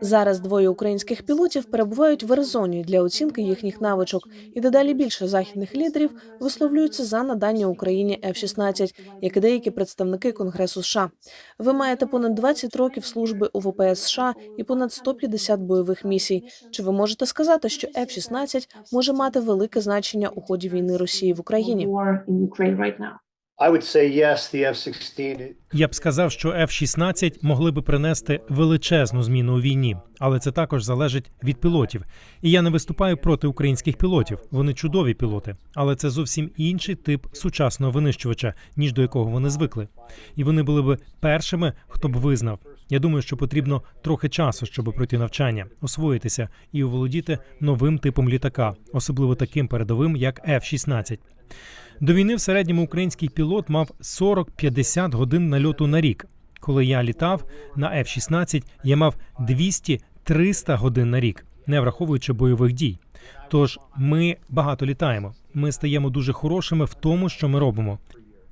Зараз двоє українських пілотів перебувають в Аризоні для оцінки їхніх навичок, і дедалі більше західних лідерів висловлюються за надання Україні F-16, як і деякі представники Конгресу США. Ви маєте понад 20 років служби у ВПС США і понад 150 бойових місій. Чи ви можете сказати, що F-16 може мати велике значення у ході війни Росії в Україні? War in Ukraine right now. I would say yes, the F-16 Я б сказав, що F-16 могли би принести величезну зміну у війні, але це також залежить від пілотів. І я не виступаю проти українських пілотів. Вони чудові пілоти, але це зовсім інший тип сучасного винищувача, ніж до якого вони звикли. І вони були б першими, хто б визнав. Я думаю, що потрібно трохи часу, щоб пройти навчання, освоїтися і оволодіти новим типом літака, особливо таким передовим, як F-16. До війни в середньому український пілот мав 40-50 годин нальоту на рік. Коли я літав на F-16, я мав 200-300 годин на рік, не враховуючи бойових дій. Тож ми багато літаємо. Ми стаємо дуже хорошими в тому, що ми робимо.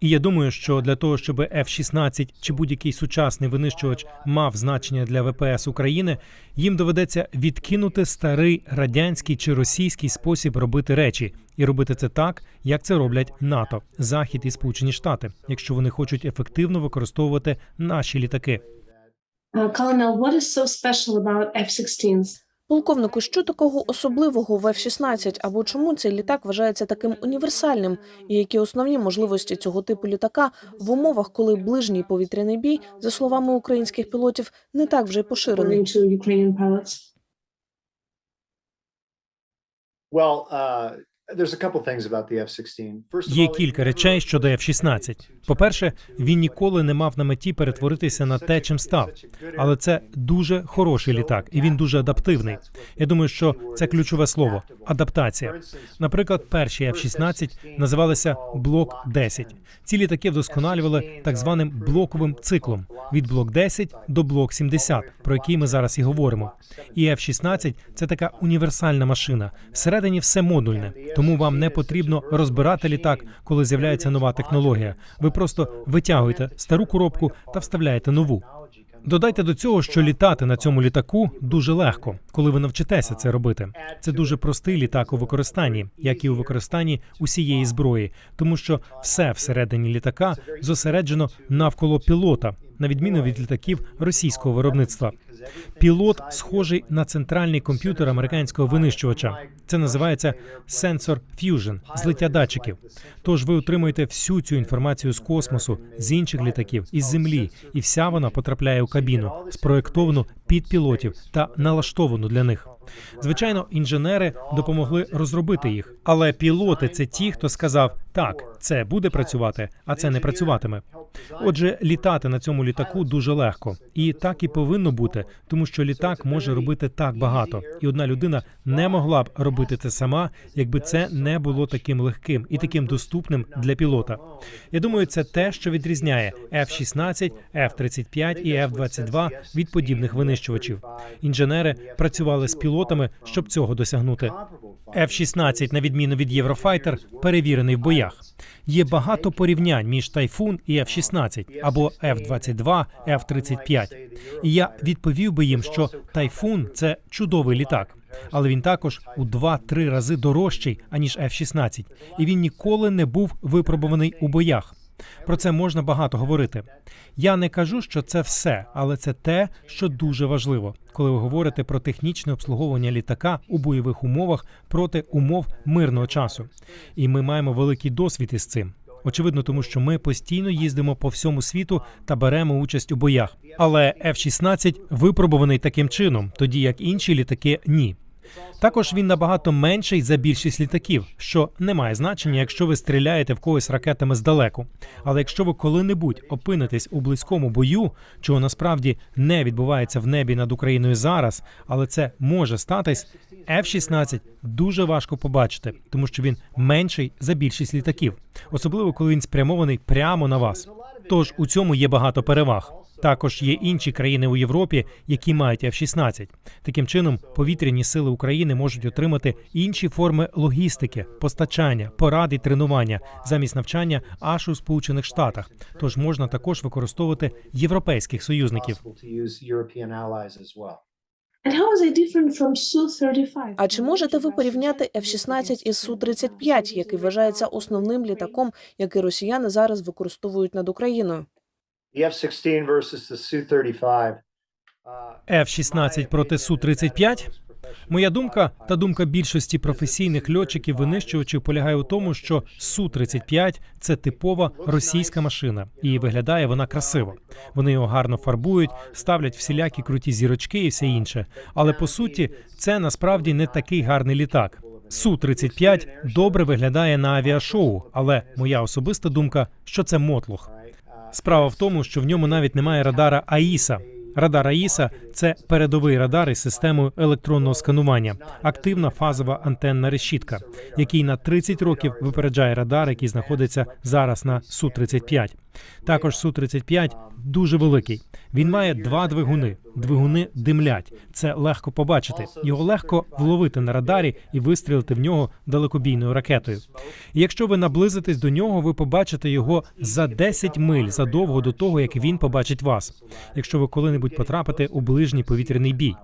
І я думаю, що для того, щоб F-16 чи будь-який сучасний винищувач мав значення для ВПС України, їм доведеться відкинути старий радянський чи російський спосіб робити речі і робити це так, як це роблять НАТО, Захід і Сполучені Штати, якщо вони хочуть ефективно використовувати наші літаки. Uh, Colonel, what is so special about F-16s? Полковнику, що такого особливого в F-16, або чому цей літак вважається таким універсальним, і які основні можливості цього типу літака в умовах, коли ближній повітряний бій, за словами українських пілотів, не так вже й поширений? Well, uh, there's a couple things about the F-16. First of Є кілька речей щодо F-16. По-перше, він ніколи не мав на меті перетворитися на те, чим став. Але це дуже хороший літак, і він дуже адаптивний. Я думаю, що це ключове слово адаптація. Наприклад, перші F-16 називалися Блок 10. Ці літаки вдосконалювали так званим блоковим циклом від блок 10 до блок 70, про який ми зараз і говоримо. І F-16 – це така універсальна машина. Всередині все модульне, тому вам не потрібно розбирати літак, коли з'являється нова технологія. Ви просто витягуєте стару коробку та вставляєте нову. Додайте до цього, що літати на цьому літаку дуже легко, коли ви навчитеся це робити. Це дуже простий літак у використанні, як і у використанні усієї зброї, тому що все всередині літака зосереджено навколо пілота, на відміну від літаків російського виробництва. Пілот схожий на центральний комп'ютер американського винищувача. Це називається Sensor Fusion – злиття датчиків. Тож ви отримуєте всю цю інформацію з космосу, з інших літаків, із землі, і вся вона потрапляє у кабіну, спроєктовану під пілотів та налаштовану для них. Звичайно, інженери допомогли розробити їх, але пілоти це ті, хто сказав: так, це буде працювати, а це не працюватиме. Отже, літати на цьому літаку дуже легко, і так і повинно бути, тому що літак може робити так багато, і одна людина не могла б робити це сама, якби це не було таким легким і таким доступним для пілота. Я думаю, це те, що відрізняє F-16, F-35 і F-22 від подібних винищувачів. Інженери працювали з пілотами, щоб цього досягнути. F-16, на відміну від Єврофайтер, перевірений в боях. Є багато порівнянь між Тайфун і F-16 або F-22, F-35. І я відповів би їм, що Тайфун це чудовий літак, але він також у 2-3 рази дорожчий аніж F-16, і він ніколи не був випробуваний у боях. Про це можна багато говорити. Я не кажу, що це все, але це те, що дуже важливо, коли ви говорите про технічне обслуговування літака у бойових умовах проти умов мирного часу. І ми маємо великий досвід із цим. Очевидно, тому що ми постійно їздимо по всьому світу та беремо участь у боях. Але F-16 випробуваний таким чином, тоді як інші літаки ні. Також він набагато менший за більшість літаків, що не має значення, якщо ви стріляєте в когось ракетами здалеку. Але якщо ви коли-небудь опинитесь у близькому бою, чого насправді не відбувається в небі над Україною зараз, але це може статись, F-16 дуже важко побачити, тому що він менший за більшість літаків, особливо коли він спрямований прямо на вас. Тож у цьому є багато переваг. Також є інші країни у Європі, які мають F-16. Таким чином, повітряні сили України можуть отримати інші форми логістики, постачання, порад і тренування замість навчання аж у Сполучених Штатах. Тож можна також використовувати європейських союзників. А чи можете ви порівняти F-16 із Су-35, який вважається основним літаком, який росіяни зараз використовують над Україною? The F-16 versus the Su-35. uh, F-16 проти Су-35? Моя думка та думка більшості професійних льотчиків винищувачів полягає у тому, що Су-35 – це типова російська машина, і виглядає вона красиво. Вони його гарно фарбують, ставлять всілякі круті зірочки і все інше. Але по суті, це насправді не такий гарний літак. Су-35 добре виглядає на авіашоу, але моя особиста думка, що це мотлух. Справа в тому, що в ньому навіть немає радара АІСа. Радар АІСа це передовий радар із системою електронного сканування, активна фазова антенна решітка, який на 30 років випереджає радар, який знаходиться зараз на су 35 Також су 35 дуже великий. Він має два двигуни. Двигуни димлять. Це легко побачити. Його легко вловити на радарі і вистрілити в нього далекобійною ракетою. І якщо ви наблизитесь до нього, ви побачите його за 10 миль задовго до того, як він побачить вас. Якщо ви коли-небудь потрапите у ближній повітряний бій.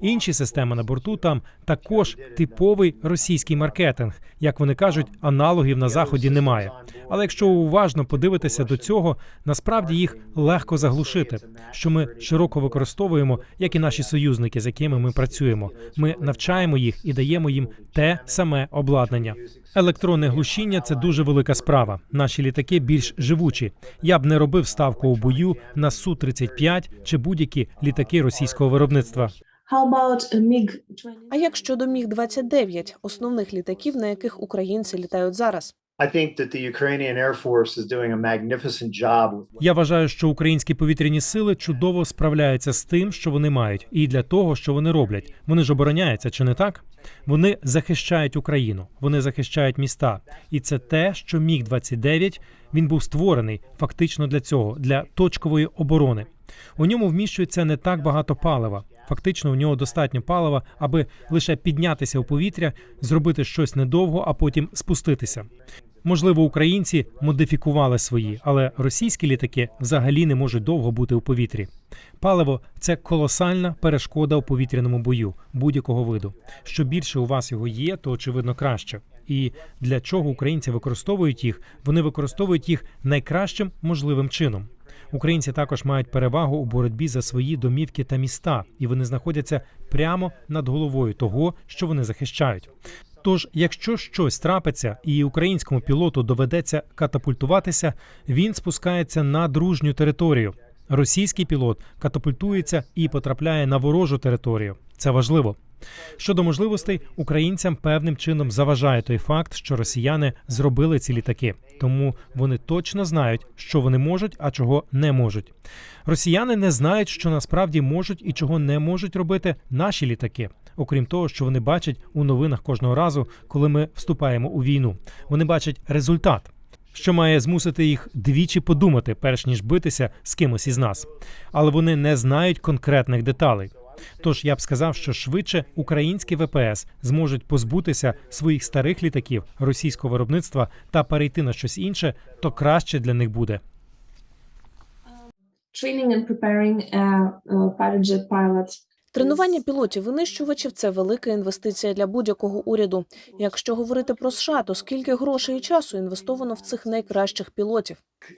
Інші системи на борту там також типовий російський маркетинг. Як вони кажуть, аналогів на заході немає. Але якщо уважно подивитися до цього, насправді їх легко заглушити, що ми широко використовуємо, як і наші союзники, з якими ми працюємо. Ми навчаємо їх і даємо їм те саме обладнання. Електронне глушіння це дуже велика справа. Наші літаки більш живучі. Я б не робив ставку у бою на су 35 чи будь-які літаки російського виробництва. How about a MiG-29? А як щодо Міг-29, основних літаків, на яких українці літають зараз? I think that the Ukrainian Air Force is doing a magnificent job with Я вважаю, що українські повітряні сили чудово справляються з тим, що вони мають, і для того, що вони роблять. Вони ж обороняються, чи не так? Вони захищають Україну, вони захищають міста, і це те, що міг 29 він був створений фактично для цього, для точкової оборони. У ньому вміщується не так багато палива. Фактично, у нього достатньо палива, аби лише піднятися у повітря, зробити щось недовго, а потім спуститися. Можливо, українці модифікували свої, але російські літаки взагалі не можуть довго бути у повітрі. Паливо це колосальна перешкода у повітряному бою будь-якого виду. Що більше у вас його є, то очевидно краще. І для чого українці використовують їх? Вони використовують їх найкращим можливим чином. Українці також мають перевагу у боротьбі за свої домівки та міста, і вони знаходяться прямо над головою того, що вони захищають. Тож, якщо щось трапиться і українському пілоту доведеться катапультуватися, він спускається на дружню територію. Російський пілот катапультується і потрапляє на ворожу територію. Це важливо. Щодо можливостей, українцям певним чином заважає той факт, що росіяни зробили ці літаки, тому вони точно знають, що вони можуть, а чого не можуть. Росіяни не знають, що насправді можуть і чого не можуть робити наші літаки. Окрім того, що вони бачать у новинах кожного разу, коли ми вступаємо у війну. Вони бачать результат, що має змусити їх двічі подумати, перш ніж битися з кимось із нас. Але вони не знають конкретних деталей. Тож я б сказав, що швидше українські ВПС зможуть позбутися своїх старих літаків російського виробництва та перейти на щось інше, то краще для них буде. Jet pilot. Тренування пілотів винищувачів це велика інвестиція для будь-якого уряду. Якщо говорити про США, то скільки грошей і часу інвестовано в цих найкращих пілотів?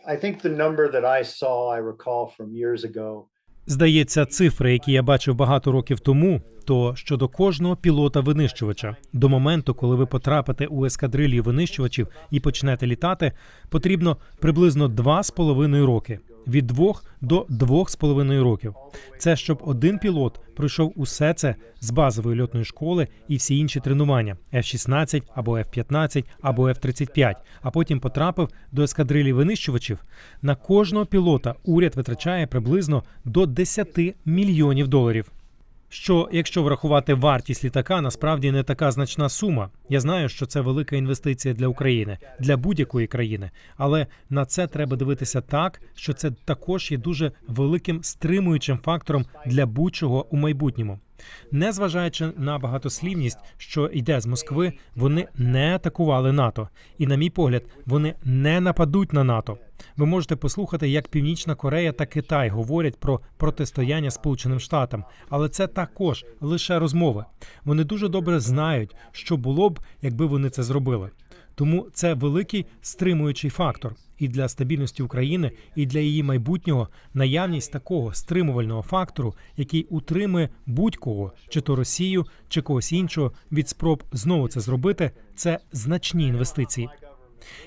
I think the number that I saw, I recall from years ago, Здається, цифри, які я бачив багато років тому, то щодо кожного пілота винищувача до моменту, коли ви потрапите у ескадрилью винищувачів і почнете літати, потрібно приблизно 2,5 роки. Від 2 до 2,5 років. Це щоб один пілот пройшов усе це з базової льотної школи і всі інші тренування F-16 або F-15 або F-35, а потім потрапив до ескадрилі винищувачів. На кожного пілота уряд витрачає приблизно до 10 мільйонів доларів. Що якщо врахувати вартість літака, насправді не така значна сума. Я знаю, що це велика інвестиція для України, для будь-якої країни, але на це треба дивитися так, що це також є дуже великим стримуючим фактором для будь-чого у майбутньому. Незважаючи на багатослівність, що йде з Москви, вони не атакували НАТО, і, на мій погляд, вони не нападуть на НАТО. Ви можете послухати, як Північна Корея та Китай говорять про протистояння Сполученим Штатам, але це також лише розмови. Вони дуже добре знають, що було б, якби вони це зробили. Тому це великий стримуючий фактор і для стабільності України, і для її майбутнього наявність такого стримувального фактору, який утримує будь-кого, чи то Росію, чи когось іншого від спроб знову це зробити, це значні інвестиції.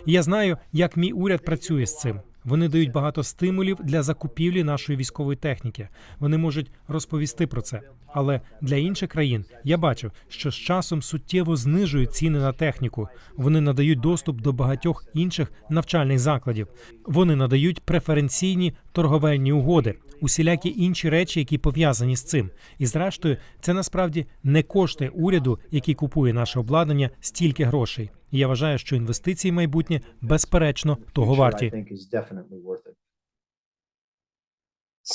Я знаю, як мій уряд працює з цим. Вони дають багато стимулів для закупівлі нашої військової техніки. Вони можуть розповісти про це. Але для інших країн я бачу, що з часом суттєво знижують ціни на техніку. Вони надають доступ до багатьох інших навчальних закладів. Вони надають преференційні торговельні угоди, усілякі інші речі, які пов'язані з цим. І зрештою, це насправді не кошти уряду, який купує наше обладнання, стільки грошей. І я вважаю, що інвестиції в майбутнє безперечно того варті.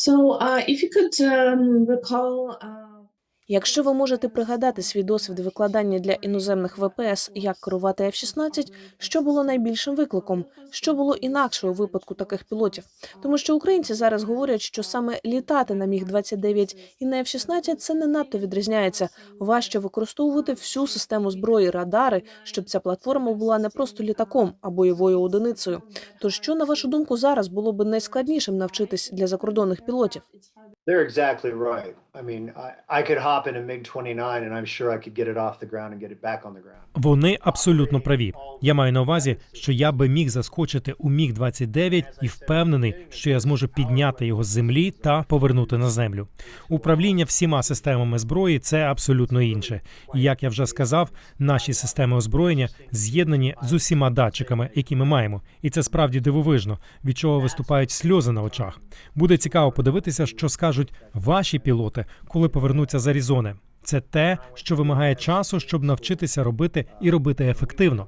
So, uh, if you could um, recall, uh, Якщо ви можете пригадати свій досвід викладання для іноземних ВПС, як керувати F-16, що було найбільшим викликом, що було інакше у випадку таких пілотів, тому що українці зараз говорять, що саме літати на міг 29 і на F-16 це не надто відрізняється. Важче використовувати всю систему зброї, радари, щоб ця платформа була не просто літаком, а бойовою одиницею. Тож, що на вашу думку зараз було б найскладнішим навчитись для закордонних пілотів? They're exactly right. I mean, I, I could hop in a MiG-29 and I'm sure I could get it off the ground and get it back on the ground. Вони абсолютно праві. Я маю на увазі, що я би міг заскочити у міг 29 і впевнений, що я зможу підняти його з землі та повернути на землю. Управління всіма системами зброї це абсолютно інше. І як я вже сказав, наші системи озброєння з'єднані з усіма датчиками, які ми маємо, і це справді дивовижно, від чого виступають сльози на очах. Буде цікаво подивитися, що скажуть ваші пілоти, коли повернуться з Аризони. Це те, що вимагає часу, щоб навчитися робити і робити ефективно.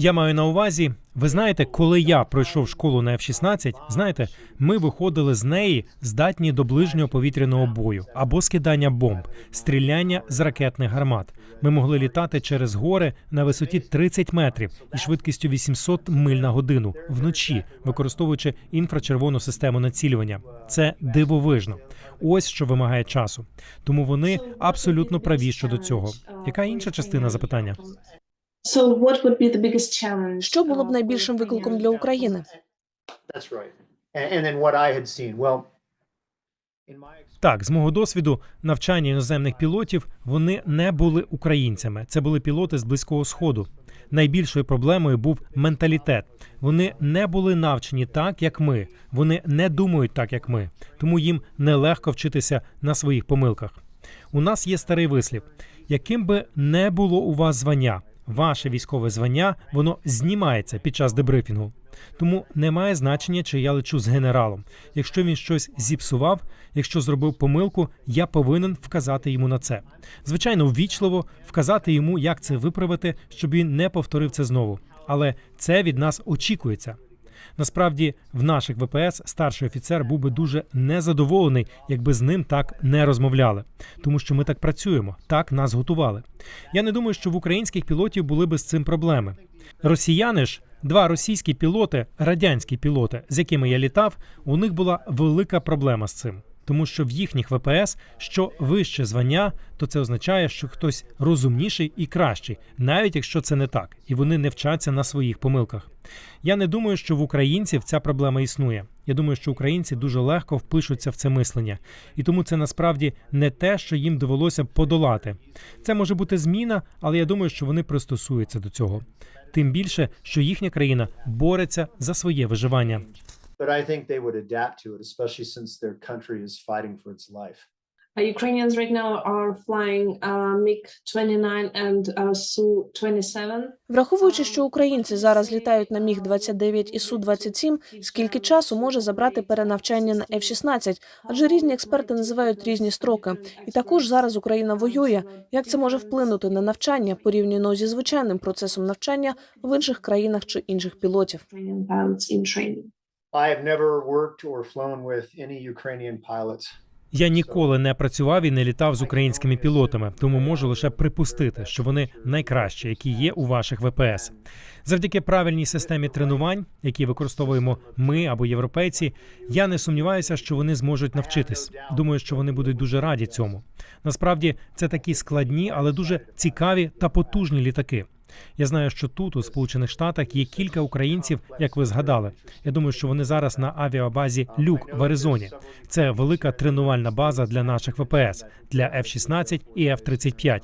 Я маю на увазі, ви знаєте, коли я пройшов школу на F-16, знаєте, ми виходили з неї здатні до ближнього повітряного бою або скидання бомб, стріляння з ракетних гармат. Ми могли літати через гори на висоті 30 метрів і швидкістю 800 миль на годину вночі, використовуючи інфрачервону систему націлювання. Це дивовижно. Ось що вимагає часу. Тому вони абсолютно праві щодо цього. Яка інша частина запитання? Що було б uh, найбільшим викликом для України? process? That's right. And, and then what I had seen, well, in my experience, Так, з мого досвіду, навчання іноземних пілотів вони не були українцями. Це були пілоти з близького сходу. Найбільшою проблемою був менталітет. Вони не були навчені так, як ми. Вони не думають так, як ми. Тому їм нелегко вчитися на своїх помилках. У нас є старий вислів: яким би не було у вас звання, ваше військове звання воно знімається під час дебрифінгу. Тому немає значення, чи я лечу з генералом. Якщо він щось зіпсував, якщо зробив помилку, я повинен вказати йому на це. Звичайно, ввічливо вказати йому, як це виправити, щоб він не повторив це знову. Але це від нас очікується. Насправді, в наших ВПС старший офіцер був би дуже незадоволений, якби з ним так не розмовляли, тому що ми так працюємо, так нас готували. Я не думаю, що в українських пілотів були би з цим проблеми. Росіяни ж, два російські пілоти, радянські пілоти, з якими я літав, у них була велика проблема з цим. Тому що в їхніх ВПС, що вище звання, то це означає, що хтось розумніший і кращий, навіть якщо це не так, і вони не вчаться на своїх помилках. Я не думаю, що в українців ця проблема існує. Я думаю, що українці дуже легко впишуться в це мислення, і тому це насправді не те, що їм довелося подолати. Це може бути зміна, але я думаю, що вони пристосуються до цього. Тим більше, що їхня країна бореться за своє виживання. But I think they would adapt to it, especially since their country is fighting for its life. Uh, Ukrainians right now are flying uh, MiG-29 and uh, Su-27. Враховуючи, що українці зараз літають на міг 29 і су 27 скільки часу може забрати перенавчання на F-16? Адже різні експерти називають різні строки. І також зараз Україна воює. Як це може вплинути на навчання порівняно зі звичайним процесом навчання в інших країнах чи інших пілотів? I have never worked or flown with any Ukrainian pilots. Я ніколи не працював і не літав з українськими пілотами, тому можу лише припустити, що вони найкращі, які є у ваших ВПС. Завдяки правильній системі тренувань, які використовуємо ми або європейці, я не сумніваюся, що вони зможуть навчитись. Думаю, що вони будуть дуже раді цьому. Насправді це такі складні, але дуже цікаві та потужні літаки. Я знаю, що тут, у Сполучених Штатах, є кілька українців, як ви згадали. Я думаю, що вони зараз на авіабазі Люк в Аризоні. Це велика тренувальна база для наших ВПС для F-16 і F-35.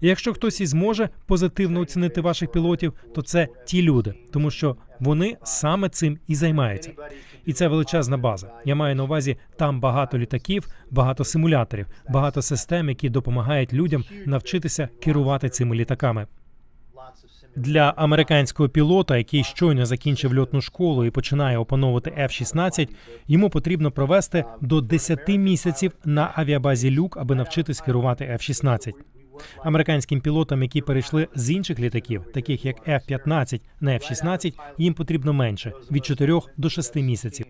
І якщо хтось і зможе позитивно оцінити ваших пілотів, то це ті люди, тому що вони саме цим і займаються. І це величезна база. Я маю на увазі там багато літаків, багато симуляторів, багато систем, які допомагають людям навчитися керувати цими літаками. Для американського пілота, який щойно закінчив льотну школу і починає опановувати F-16, йому потрібно провести до 10 місяців на авіабазі люк, аби навчитись керувати F-16. Американським пілотам, які перейшли з інших літаків, таких як F-15 на F-16, їм потрібно менше від 4 до 6 місяців.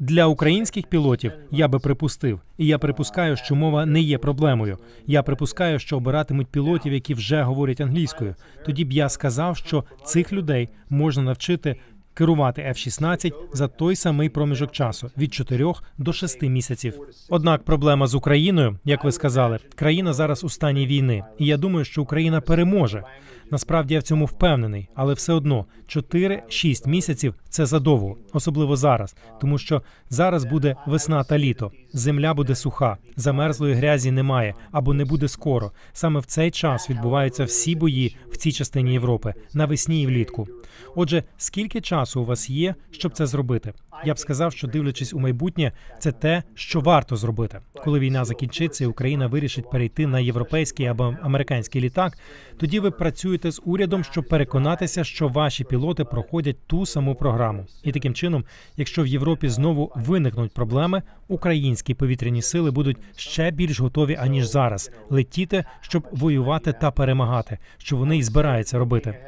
Для українських пілотів я би припустив, і я припускаю, що мова не є проблемою. Я припускаю, що обиратимуть пілотів, які вже говорять англійською. Тоді б я сказав, що цих людей можна навчити керувати F-16 за той самий проміжок часу від 4 до 6 місяців. Однак проблема з Україною, як ви сказали, країна зараз у стані війни, і я думаю, що Україна переможе. Насправді я в цьому впевнений, але все одно 4-6 місяців це задовго, особливо зараз, тому що зараз буде весна та літо. Земля буде суха, замерзлої грязі немає або не буде скоро. Саме в цей час відбуваються всі бої в цій частині Європи навесні і влітку. Отже, скільки часу у вас є, щоб це зробити? Я б сказав, що дивлячись у майбутнє, це те, що варто зробити. Коли війна закінчиться, і Україна вирішить перейти на європейський або американський літак. Тоді ви працюєте з урядом, щоб переконатися, що ваші пілоти проходять ту саму програму. І таким чином, якщо в Європі знову виникнуть проблеми, українські повітряні сили будуть ще більш готові аніж зараз летіти, щоб воювати та перемагати, що вони і збираються робити.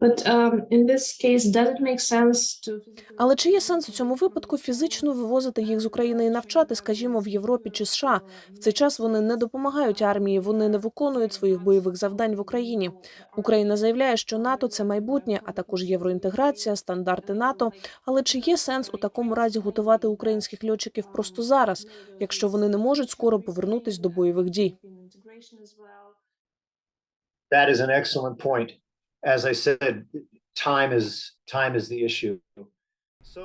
But um, in this case, does it make sense to Але чи є сенс у цьому випадку фізично вивозити їх з України і навчати, скажімо, в Європі чи США? В цей час вони не допомагають армії, вони не виконують своїх бойових завдань в Україні. Україна заявляє, що НАТО це майбутнє, а також євроінтеграція, стандарти НАТО. Але чи є сенс у такому разі готувати українських льотчиків просто зараз, якщо вони не можуть скоро повернутись до бойових дій? That is an excellent point. As I said, time is time is the issue.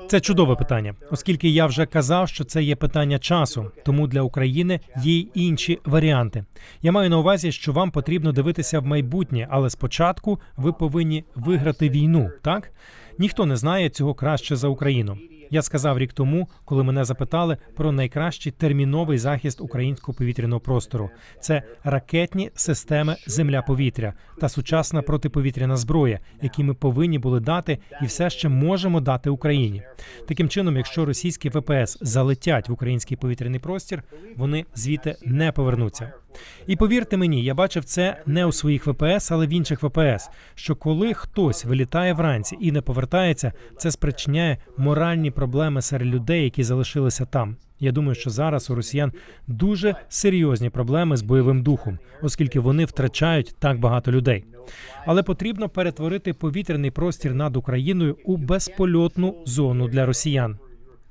Це чудове питання, оскільки я вже казав, що це є питання часу, тому для України є й інші варіанти. Я маю на увазі, що вам потрібно дивитися в майбутнє, але спочатку ви повинні виграти війну. Так ніхто не знає цього краще за Україну. Я сказав рік тому, коли мене запитали про найкращий терміновий захист українського повітряного простору. Це ракетні системи земля-повітря та сучасна протиповітряна зброя, які ми повинні були дати і все ще можемо дати Україні. Таким чином, якщо російські ВПС залетять в український повітряний простір, вони звідти не повернуться. І повірте мені, я бачив це не у своїх ВПС, але в інших ВПС. Що коли хтось вилітає вранці і не повертається, це спричиняє моральні проблеми серед людей, які залишилися там. Я думаю, що зараз у росіян дуже серйозні проблеми з бойовим духом, оскільки вони втрачають так багато людей. Але потрібно перетворити повітряний простір над Україною у безпольотну зону для росіян.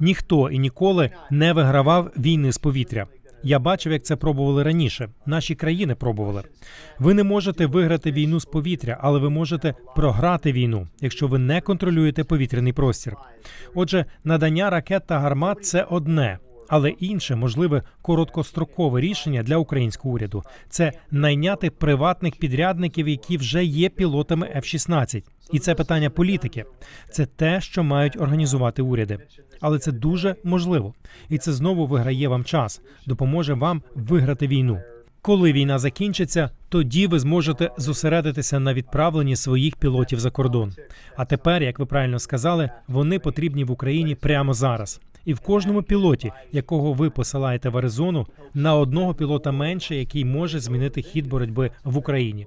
Ніхто і ніколи не вигравав війни з повітря. Я бачив, як це пробували раніше. Наші країни пробували. Ви не можете виграти війну з повітря, але ви можете програти війну, якщо ви не контролюєте повітряний простір. Отже, надання ракет та гармат це одне. Але інше можливе короткострокове рішення для українського уряду це найняти приватних підрядників, які вже є пілотами F-16. І це питання політики. Це те, що мають організувати уряди. Але це дуже можливо, і це знову виграє вам час, допоможе вам виграти війну. Коли війна закінчиться, тоді ви зможете зосередитися на відправленні своїх пілотів за кордон. А тепер, як ви правильно сказали, вони потрібні в Україні прямо зараз. І в кожному пілоті, якого ви посилаєте в Аризону, на одного пілота менше, який може змінити хід боротьби в Україні.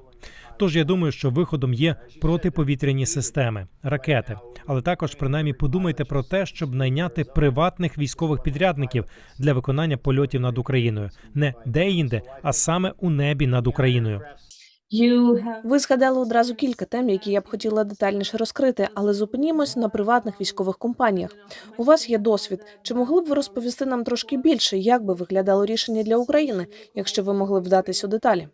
Тож я думаю, що виходом є протиповітряні системи, ракети. Але також принаймні подумайте про те, щоб найняти приватних військових підрядників для виконання польотів над Україною, не де-інде, а саме у небі над Україною. Ви згадали одразу кілька тем, які я б хотіла детальніше розкрити, але зупинімось на приватних військових компаніях. У вас є досвід. Чи могли б ви розповісти нам трошки більше, як би виглядало рішення для України, якщо ви могли б вдатись у деталі?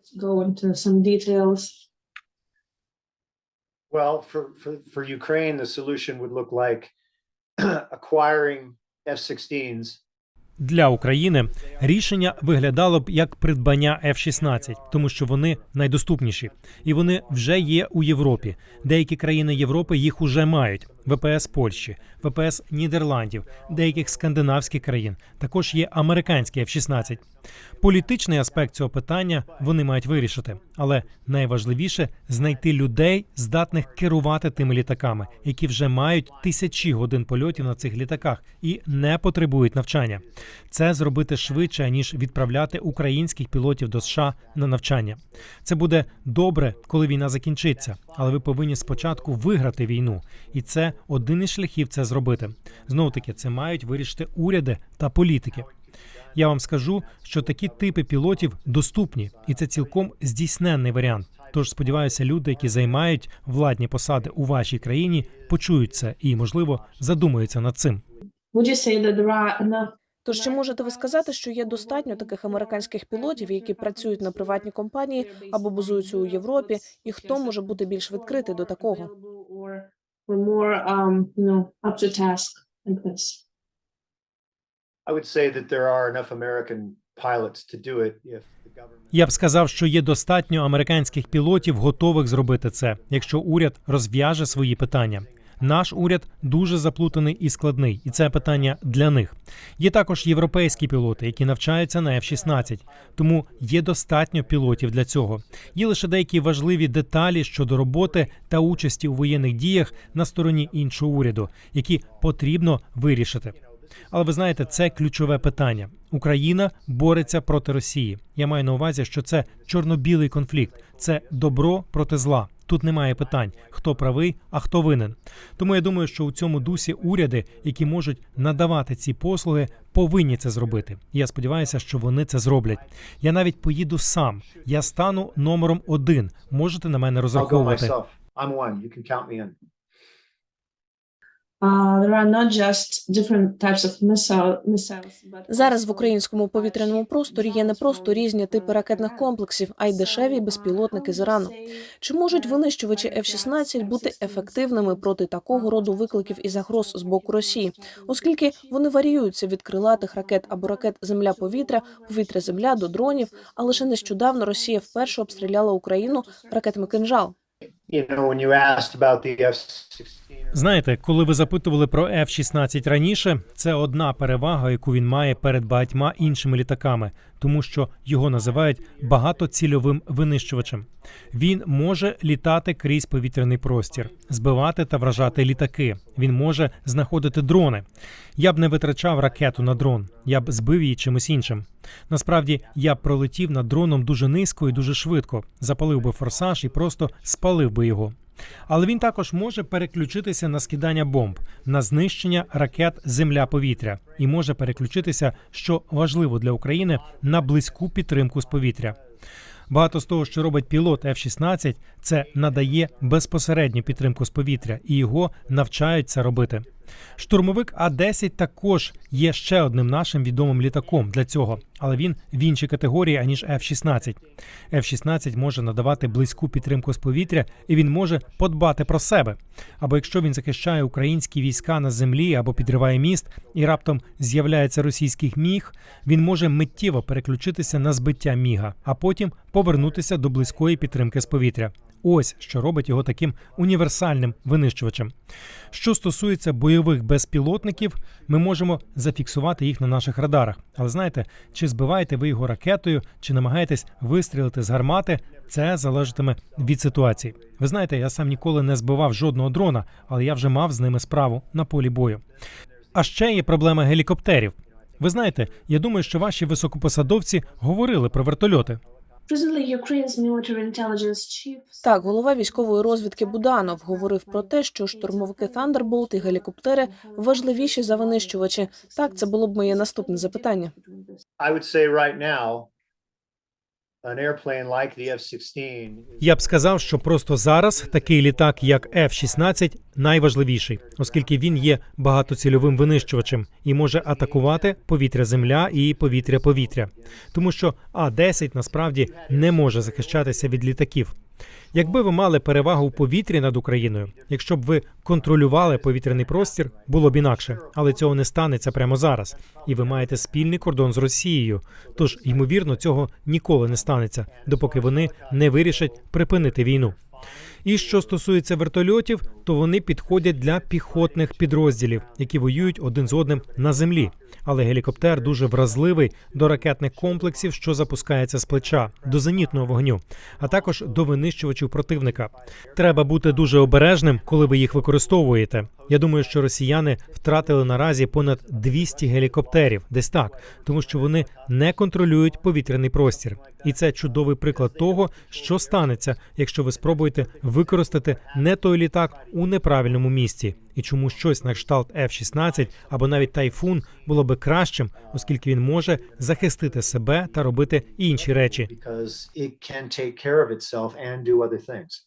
Well, for, for, for Ukraine, the solution would look like acquiring F-16s Для України. Рішення виглядало б як придбання F-16, тому що вони найдоступніші, і вони вже є у Європі. Деякі країни Європи їх уже мають: ВПС Польщі, ВПС Нідерландів, деяких скандинавських країн. Також є американські F-16. Політичний аспект цього питання вони мають вирішити, але найважливіше знайти людей, здатних керувати тими літаками, які вже мають тисячі годин польотів на цих літаках і не потребують навчання. Це зробити швидше ніж відправляти українських пілотів до США на навчання. Це буде добре, коли війна закінчиться, але ви повинні спочатку виграти війну, і це один із шляхів це зробити. Знову таки, це мають вирішити уряди та політики. Я вам скажу, що такі типи пілотів доступні, і це цілком здійсненний варіант. Тож сподіваюся, люди, які займають владні посади у вашій країні, почують це і, можливо, задумаються над цим. Тож чи можете ви сказати, що є достатньо таких американських пілотів, які працюють на приватні компанії або базуються у Європі, і хто може бути більш відкритий до такого? Or or more um you know up to task like this? I would say that there are enough American pilots to do it if the government. Я б сказав, що є достатньо американських пілотів, готових зробити це, якщо уряд розв'яже свої питання. Наш уряд дуже заплутаний і складний, і це питання для них. Є також європейські пілоти, які навчаються на F-16, тому є достатньо пілотів для цього. Є лише деякі важливі деталі щодо роботи та участі у воєнних діях на стороні іншого уряду, які потрібно вирішити. Але ви знаєте, це ключове питання. Україна бореться проти Росії. Я маю на увазі, що це чорно-білий конфлікт, це добро проти зла. Тут немає питань, хто правий, а хто винен. Тому я думаю, що у цьому дусі уряди, які можуть надавати ці послуги, повинні це зробити. Я сподіваюся, що вони це зроблять. Я навіть поїду сам. Я стану номером один. Можете на мене розраховувати. Зараз в українському повітряному просторі є не просто різні типи ракетних комплексів, а й дешеві безпілотники з Ірану. Чи можуть винищувачі F-16 бути ефективними проти такого роду викликів і загроз з боку Росії, оскільки вони варіюються від крилатих ракет або ракет земля-повітря, повітря-земля до дронів. А лише нещодавно Росія вперше обстріляла Україну ракетами кинжал. You know, when you asked about the F-16. Знаєте, коли ви запитували про F-16 раніше, це одна перевага, яку він має перед багатьма іншими літаками, тому що його називають багатоцільовим винищувачем. Він може літати крізь повітряний простір, збивати та вражати літаки. Він може знаходити дрони. Я б не витрачав ракету на дрон, я б збив її чимось іншим. Насправді я б пролетів над дроном дуже низько і дуже швидко, запалив би форсаж і просто спалив би його. Але він також може переключитися на скидання бомб, на знищення ракет земля-повітря і може переключитися, що важливо для України, на близьку підтримку з повітря. Багато з того, що робить пілот F-16, це надає безпосередню підтримку з повітря, і його навчають це робити. Штурмовик А-10 також є ще одним нашим відомим літаком для цього, але він в іншій категорії аніж F-16. F-16 може надавати близьку підтримку з повітря, і він може подбати про себе. Або якщо він захищає українські війська на землі або підриває міст, і раптом з'являється російський міг, він може миттєво переключитися на збиття міга, а потім повернутися до близької підтримки з повітря. Ось що робить його таким універсальним винищувачем. Що стосується бойових безпілотників, ми можемо зафіксувати їх на наших радарах. Але знаєте, чи збиваєте ви його ракетою, чи намагаєтесь вистрілити з гармати, це залежатиме від ситуації. Ви знаєте, я сам ніколи не збивав жодного дрона, але я вже мав з ними справу на полі бою. А ще є проблема гелікоптерів. Ви знаєте, я думаю, що ваші високопосадовці говорили про вертольоти. Recently, Ukraine's military Так, голова військової розвідки Буданов говорив про те, що штурмовики Thunderbolt і гелікоптери важливіші за винищувачі. Так, це було б моє наступне запитання. I would say right now, an airplane like the F-16. Я б сказав, що просто зараз такий літак, як F-16, найважливіший, оскільки він є багатоцільовим винищувачем і може атакувати повітря-земля і повітря-повітря, тому що А-10 насправді не може захищатися від літаків. Якби ви мали перевагу в повітрі над Україною, якщо б ви контролювали повітряний простір, було б інакше, але цього не станеться прямо зараз. І ви маєте спільний кордон з Росією. Тож, ймовірно, цього ніколи не станеться, допоки вони не вирішать припинити війну. І що стосується вертольотів, то вони підходять для піхотних підрозділів, які воюють один з одним на землі. Але гелікоптер дуже вразливий до ракетних комплексів, що запускається з плеча, до зенітного вогню, а також до винищувачів противника. Треба бути дуже обережним, коли ви їх використовуєте. Я думаю, що росіяни втратили наразі понад 200 гелікоптерів, десь так, тому що вони не контролюють повітряний простір. І це чудовий приклад того, що станеться, якщо ви спробуєте використати не той літак у неправильному місці, і чому щось на кшталт F-16 або навіть тайфун було би кращим, оскільки він може захистити себе та робити інші речі. Because it can take care of itself and do other things.